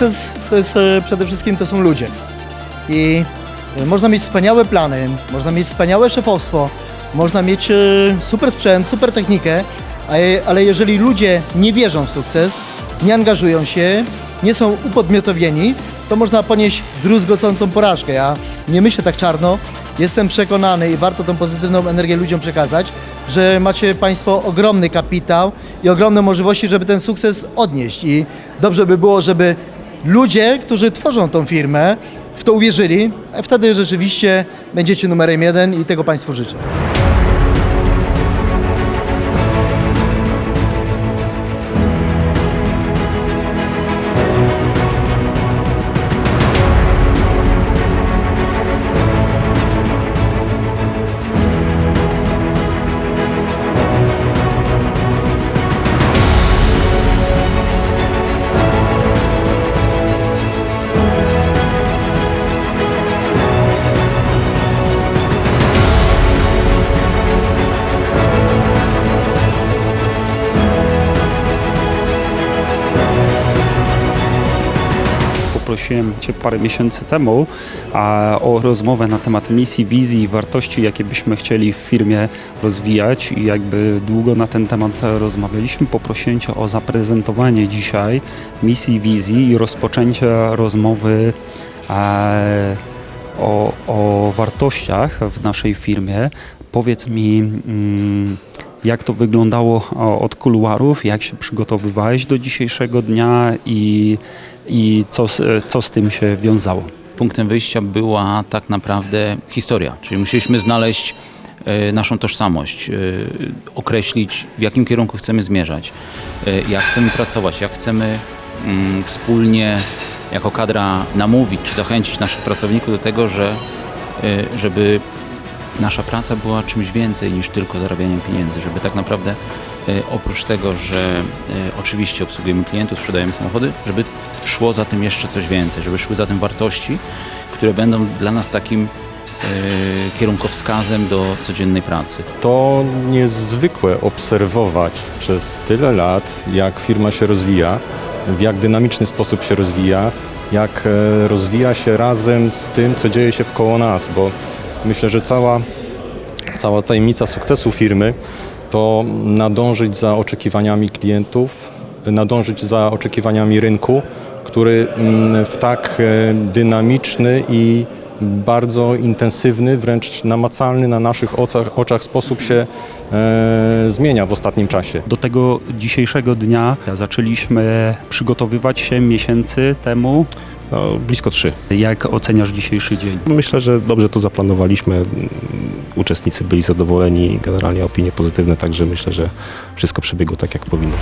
Sukces to jest e, przede wszystkim to są ludzie. I e, można mieć wspaniałe plany, można mieć wspaniałe szefostwo, można mieć e, super sprzęt, super technikę, ale jeżeli ludzie nie wierzą w sukces, nie angażują się, nie są upodmiotowieni, to można ponieść druzgocącą porażkę. Ja nie myślę tak czarno, jestem przekonany i warto tą pozytywną energię ludziom przekazać, że macie Państwo ogromny kapitał i ogromne możliwości, żeby ten sukces odnieść. I dobrze by było, żeby ludzie, którzy tworzą tą firmę, w to uwierzyli, wtedy rzeczywiście będziecie numerem jeden i tego Państwu życzę. Poprosiłem Cię parę miesięcy temu a, o rozmowę na temat misji, wizji i wartości, jakie byśmy chcieli w firmie rozwijać i jakby długo na ten temat rozmawialiśmy. Poprosiłem Cię o zaprezentowanie dzisiaj misji, wizji i rozpoczęcie rozmowy e, o, o wartościach w naszej firmie. Powiedz mi, mm, jak to wyglądało od kuluarów, jak się przygotowywałeś do dzisiejszego dnia i, i co, co z tym się wiązało? Punktem wyjścia była tak naprawdę historia, czyli musieliśmy znaleźć e, naszą tożsamość, e, określić w jakim kierunku chcemy zmierzać, e, jak chcemy pracować, jak chcemy mm, wspólnie jako kadra namówić czy zachęcić naszych pracowników do tego, że, żeby nasza praca była czymś więcej niż tylko zarabianiem pieniędzy, żeby tak naprawdę e, oprócz tego, że e, oczywiście obsługujemy klientów, sprzedajemy samochody, żeby szło za tym jeszcze coś więcej, żeby szły za tym wartości, które będą dla nas takim e, kierunkowskazem do codziennej pracy. To niezwykłe obserwować przez tyle lat, jak firma się rozwija, w jak dynamiczny sposób się rozwija, jak rozwija się razem z tym, co dzieje się wkoło nas, bo myślę, że cała, cała tajemnica sukcesu firmy to nadążyć za oczekiwaniami klientów, nadążyć za oczekiwaniami rynku, który mm, w tak e, dynamiczny i bardzo intensywny, wręcz namacalny na naszych oczach, oczach sposób się e, zmienia w ostatnim czasie. Do tego dzisiejszego dnia zaczęliśmy przygotowywać się miesięcy temu. No, blisko trzy. Jak oceniasz dzisiejszy dzień? Myślę, że dobrze to zaplanowaliśmy. Uczestnicy byli zadowoleni, generalnie opinie pozytywne, także myślę, że wszystko przebiegło tak, jak powinno.